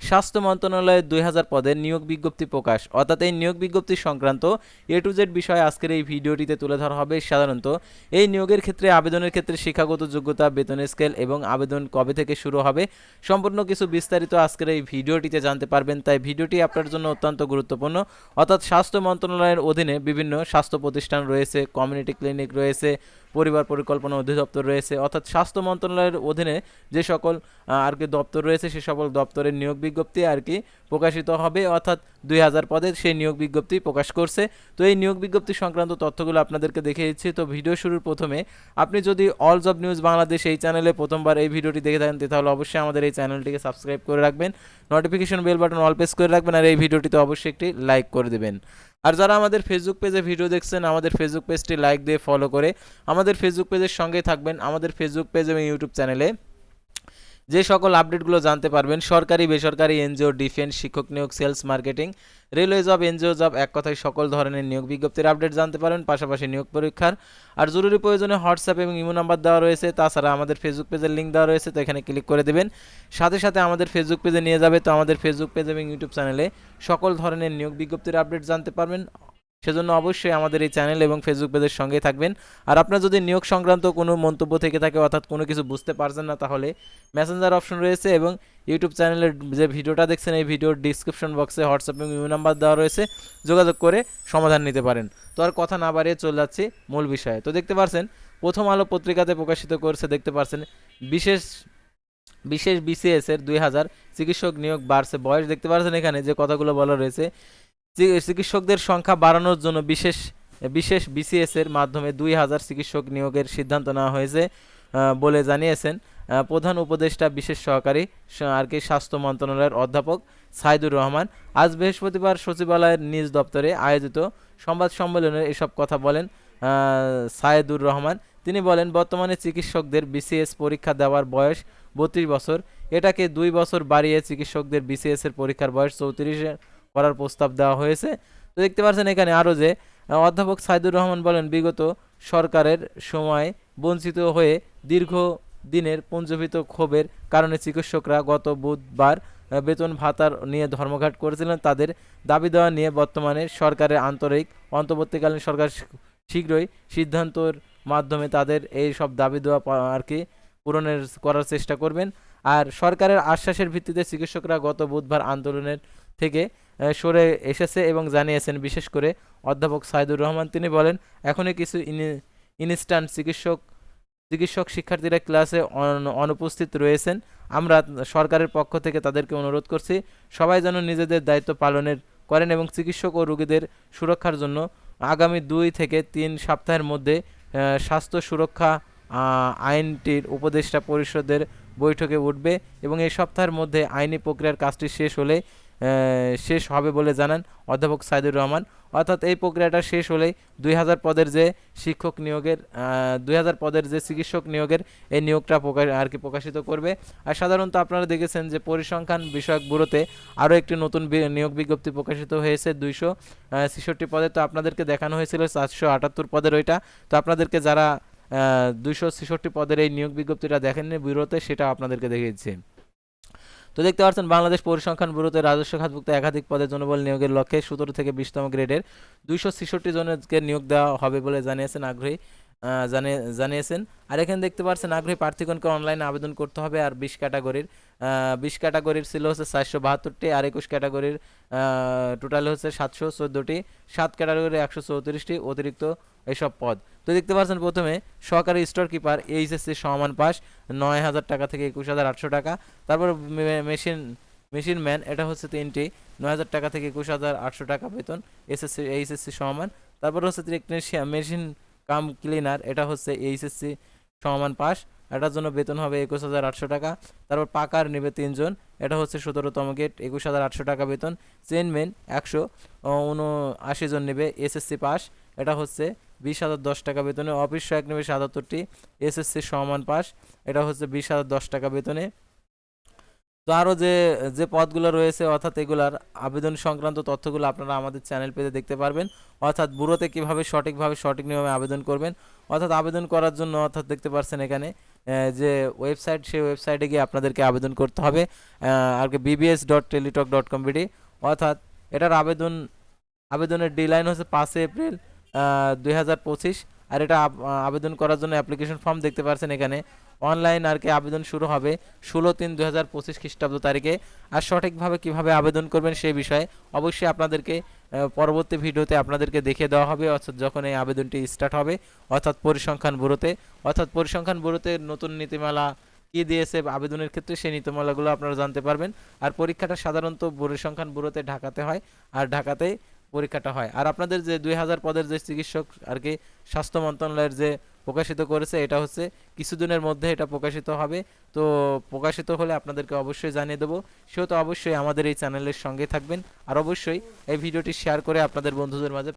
স্বাস্থ্য মন্ত্রণালয়ের দুই হাজার পদের নিয়োগ বিজ্ঞপ্তি প্রকাশ। অর্থাৎ এই নিয়োগ বিজ্ঞপ্তি সংক্রান্ত এ টু জেড বিষয়ে আজকের এই ভিডিওটিতে তুলে ধরা হবে। সাধারণত এই নিয়োগের ক্ষেত্রে, আবেদনের ক্ষেত্রে শিক্ষাগত যোগ্যতা বেতনের স্কেল এবং আবেদন কবে থেকে শুরু হবে সম্পূর্ণ কিছু বিস্তারিত আজকের এই ভিডিওটিতে জানতে পারবেন। তাই ভিডিওটি আপনার জন্য অত্যন্ত গুরুত্বপূর্ণ। অর্থাৎ স্বাস্থ্য মন্ত্রণালয়ের অধীনে বিভিন্ন স্বাস্থ্য প্রতিষ্ঠান রয়েছে কমিউনিটি ক্লিনিক রয়েছে পরিবার পরিকল্পনা অধিদপ্তর রয়েছে। অর্থাৎ স্বাস্থ্য মন্ত্রণালয়ের অধীনে যে সকল আর কি দপ্তর রয়েছে, সে সকল দপ্তরের নিয়োগ বিজ্ঞপ্তি আর কি প্রকাশিত হবে। অর্থাৎ দুই হাজার পদে সেই নিয়োগ বিজ্ঞপ্তি প্রকাশ করছে। তো এই নিয়োগ বিজ্ঞপ্তি সংক্রান্ত তথ্যগুলো আপনাদেরকে দেখে দিচ্ছি তো ভিডিও শুরুর প্রথমে আপনি যদি অল জব নিউজ বাংলাদেশ এই চ্যানেলে প্রথমবার এই ভিডিওটি দেখে থাকেন, তাহলে অবশ্যই আমাদের এই চ্যানেলটিকে সাবস্ক্রাইব করে রাখবেন। Notification bell button all press করে রাখবেন আর এই ভিডিওটিতে অবশ্যই একটি লাইক করে দেবেন। আর যারা আমাদের ফেসবুক পেজে ভিডিও দেখছেন, আমাদের ফেসবুক পেজটি লাইক দিয়ে ফলো করে আমাদের ফেসবুক পেজের সঙ্গে থাকবেন, আমাদের ফেসবুক পেজ এবং ইউটিউব চ্যানেলে যে সকল আপডেটগুলো জানতে পারবেন, সরকারি, বেসরকারি, এনজিও, ডিফেন্স, শিক্ষক নিয়োগ, sales, marketing, railway job, NGO job, এক কথায় সকল ধরনের নিয়োগ বিজ্ঞপ্তির আপডেট জানতে পারেন, পাশাপাশি নিয়োগ পরীক্ষার আর জরুরি প্রয়োজনে হোয়াটসঅ্যাপ এবং ইমো নাম্বার দেওয়া রয়েছে, তাছাড়া আমাদের ফেসবুক পেজের লিঙ্ক দেওয়া রয়েছে, তো এখানে ক্লিক করে দেবেন। সাথে সাথে আমাদের ফেসবুক পেজে নিয়ে যাবে, তো আমাদের ফেসবুক পেজ এবং ইউটিউব চ্যানেলে সকল ধরনের নিয়োগ বিজ্ঞপ্তির আপডেট জানতে পারবেন। সেজন্য অবশ্যই আমাদের এই চ্যানেল এবং ফেসবুক পেজের সঙ্গে থাকবেন। আর আপনার যদি নিয়োগ সংক্রান্ত কোনো মন্তব্য থেকে থাকে, অর্থাৎ কোনো কিছু বুঝতে পারছেন না, তাহলে মেসেঞ্জার অপশন রয়েছে এবং ইউটিউব চ্যানেলের যে ভিডিওটা দেখছেন, এই ভিডিওর ডিসক্রিপশন বক্সে হোয়াটসঅ্যাপ এবং ইউ নাম্বার দেওয়া রয়েছে। যোগাযোগ করে সমাধান নিতে পারেন। তো আর কথা না বাড়িয়ে চলে যাচ্ছি মূল বিষয়ে। তো দেখতে পারছেন, প্রথম আলো পত্রিকাতে প্রকাশিত করছে, দেখতে পারছেন, বিশেষ বিশেষ বিসিএস এর দুই হাজার চিকিৎসক নিয়োগ বাড়ছে। বয়স দেখতে পাচ্ছেন এখানে, যে কথাগুলো বলা রয়েছে চিকিৎসকদের সংখ্যা বাড়ানোর জন্য বিশেষ বিশেষ বিসিএস এর মাধ্যমে দুই হাজার চিকিৎসক নিয়োগের সিদ্ধান্ত নেওয়া হয়েছে বলে জানিয়েছেন প্রধান উপদেষ্টা বিশেষ সহকারী আর কি স্বাস্থ্য মন্ত্রণালয়ের অধ্যাপক সাইদুর রহমান। আজ বৃহস্পতিবার সচিবালয়ের নিজ দপ্তরে আয়োজিত সংবাদ সম্মেলনে এসব কথা বলেন আহ, সাইদুর রহমান। তিনি বলেন বর্তমানে চিকিৎসকদের বিসিএস পরীক্ষা দেওয়ার বয়স বত্রিশ বছর। এটাকে দুই বছর বাড়িয়ে চিকিৎসকদের বিসিএস এর পরীক্ষার বয়স চৌত্রিশে করার প্রস্তাব দেওয়া হয়েছে। তো দেখতে পাচ্ছেন এখানে আরও যে অধ্যাপক সাইদুর রহমান বলেন, বিগত সরকারের সময় বঞ্চিত হয়ে দীর্ঘ দিনের পুঞ্জীভূত ক্ষোভের কারণে চিকিৎসকরা গত বুধবার বেতন ভাতার নিয়ে ধর্মঘাট করেছিলেন। তাদের দাবি দেওয়া নিয়ে বর্তমানে সরকারের আন্তরিক, অন্তর্বর্তীকালীন সরকার শীঘ্রই সিদ্ধান্তর মাধ্যমে তাদের এই সব দাবি দেওয়া আর কি পূরণের করার চেষ্টা করবেন। আর সরকারের আশ্বাসের ভিত্তিতে চিকিৎসকরা গত বুধবার আন্দোলনের থেকে সরে এসেছে এবং জানিয়েছেন, বিশেষ করে অধ্যাপক সাইদুর রহমান। তিনি বলেন, এখনই কিছু ইনি- ইনস্ট্যান্ট চিকিৎসক চিকিৎসক শিক্ষার্থীরা ক্লাসে অন- অনুপস্থিত রয়েছেন। আমরা সরকারের পক্ষ থেকে তাদেরকে অনুরোধ করছি, সবাই যেন নিজেদের দায়িত্ব পালনের করেন এবং চিকিৎসক ও রোগীদের সুরক্ষার জন্য আগামী দুই থেকে তিন সপ্তাহের মধ্যে স্বাস্থ্য সুরক্ষা আইনটির উপদেষ্টা পরিষদের বৈঠকে উঠবে এবং এই সপ্তাহের মধ্যে আইনি প্রক্রিয়ার কাজটি শেষ হলে শেষ হবে বলে জানান অধ্যাপক সাইদুর রহমান। অর্থাৎ এই প্রক্রিয়াটা শেষ হলেই দুই হাজার পদের যে শিক্ষক নিয়োগের দুই হাজার পদের যে চিকিৎসক নিয়োগের এই নিয়োগটা প্রকাশ, আর কি প্রকাশিত করবে। আর সাধারণত আপনারা দেখেছেন যে পরিসংখ্যান বিষয়ক ব্যুরোতে আরও একটি নতুন নিয়োগ বিজ্ঞপ্তি প্রকাশিত হয়েছে দুইশো ছেষট্টি পদে। তো আপনাদেরকে দেখানো হয়েছিল চারশো আটাত্তর পদের ওইটা। তো আপনাদেরকে যারা দুইশো ছেষট্টি পদের এই নিয়োগ বিজ্ঞপ্তিটা দেখেননি ব্যুরোতে সেটা আপনাদেরকে দেখিয়েছে। তো দেখতে পাচ্ছেন, বাংলাদেশ পরিসংখ্যান ব্যুরোতে রাজস্ব খাতভুক্ত একাধিক পদের জনবল নিয়োগের লক্ষ্যে সতেরো থেকে বিশতম গ্রেডের দুইশো ছেষট্টি জনকে নিয়োগ দেওয়া হবে বলে জানিয়েছেন আগ্রহী জানিয়েছেন। আর এখানে দেখতে পাচ্ছেন আগ্রহী প্রার্থীগণকে অনলাইনে আবেদন করতে হবে। আর বিশ ক্যাটাগরির বিশ ক্যাটাগরির ছিল হচ্ছে চারশো বাহাত্তরটি, আর একুশ ক্যাটাগরির টোটাল হচ্ছে সাতশো চোদ্দোটি। সাত ক্যাটাগরির একশো চৌত্রিশটি অতিরিক্ত এসব পদ। তো দেখতে পাচ্ছেন প্রথমে, সহকারী স্টোর কিপার এইচএসসি সমান পাস, নয় হাজার টাকা থেকে একুশ হাজার আটশো টাকা। তারপর মেশিন মেশিন ম্যান এটা হচ্ছে তিনটি, নয় হাজার টাকা থেকে একুশ হাজার আটশো টাকা বেতন এসএসসি এইচএসসি সমান। তারপর হচ্ছে টেকনিশিয়ান মেশিন কাম ক্লিনার, এটা হচ্ছে এইচএসসি সমান পাস, এটার জন্য বেতন হবে একুশ হাজার আটশো টাকা। তারপর পাকার নেবে তিনজন, এটা হচ্ছে সতেরোতম গেট, একুশ হাজার আটশো টাকা বেতন। চেনম্যান একশো উনআশি জন নেবে এসএসসি পাস, এটা হচ্ছে বিশ হাজার দশ টাকা বেতনে। অফিস সহায়ক নেবে সাতাত্তরটি, এসএসসি সমান পাস, এটা হচ্ছে বিশ হাজার দশ টাকা বেতনে। তো আরও যে যে পদগুলো রয়েছে, অর্থাৎ এগুলার আবেদন সংক্রান্ত তথ্যগুলো আপনারা আমাদের চ্যানেল পেজে দেখতে পারবেন। অর্থাৎ ব্যুরোতে কীভাবে সঠিকভাবে, সঠিক নিয়মে আবেদন করবেন। অর্থাৎ আবেদন করার জন্য, অর্থাৎ দেখতে পাচ্ছেন এখানে যে ওয়েবসাইট, সেই ওয়েবসাইটে গিয়ে আপনাদেরকে আবেদন করতে হবে আর কি BBS dot Teletalk dot com BD অর্থাৎ এটার আবেদন, আবেদনের ডিলাইন হচ্ছে পাঁচই এপ্রিল দুই হাজার পঁচিশ। আর এটা আবেদন করার জন্য অ্যাপ্লিকেশন ফর্ম দেখতে পাচ্ছেন এখানে। অনলাইন আর কি আবেদন শুরু হবে ষোলো তিন দু হাজার পঁচিশ খ্রিস্টাব্দ তারিখে। আর সঠিকভাবে কীভাবে আবেদন করবেন সেই বিষয়ে অবশ্যই আপনাদেরকে পরবর্তী ভিডিওতে আপনাদেরকে দেখিয়ে দেওয়া হবে। অর্থাৎ যখন এই আবেদনটি স্টার্ট হবে, অর্থাৎ পরিসংখ্যান ব্যুরোতে। অর্থাৎ পরিসংখ্যান ব্যুরোতে নতুন নীতিমালা কি দিয়েছে আবেদনের ক্ষেত্রে সেই নীতিমালাগুলো আপনারা জানতে পারবেন। আর পরীক্ষাটা সাধারণত পরিসংখ্যান ব্যুরোতে ঢাকাতে হয় আর ঢাকাতেই পরীক্ষাটা হয়। আর আপনাদের যে দুই হাজার পদের যে চিকিৎসক আর কি স্বাস্থ্য মন্ত্রণালয়ের যে প্রকাশিত করেছে, এটা হচ্ছে কিছুদিনের মধ্যে এটা প্রকাশিত হবে। তো প্রকাশিত হলে আপনাদেরকে অবশ্যই জানিয়ে দেবো। সেও তো অবশ্যই আমাদের এই চ্যানেলের সঙ্গে থাকবেন। আর অবশ্যই এই ভিডিওটি শেয়ার করে আপনাদের বন্ধুদের মাঝে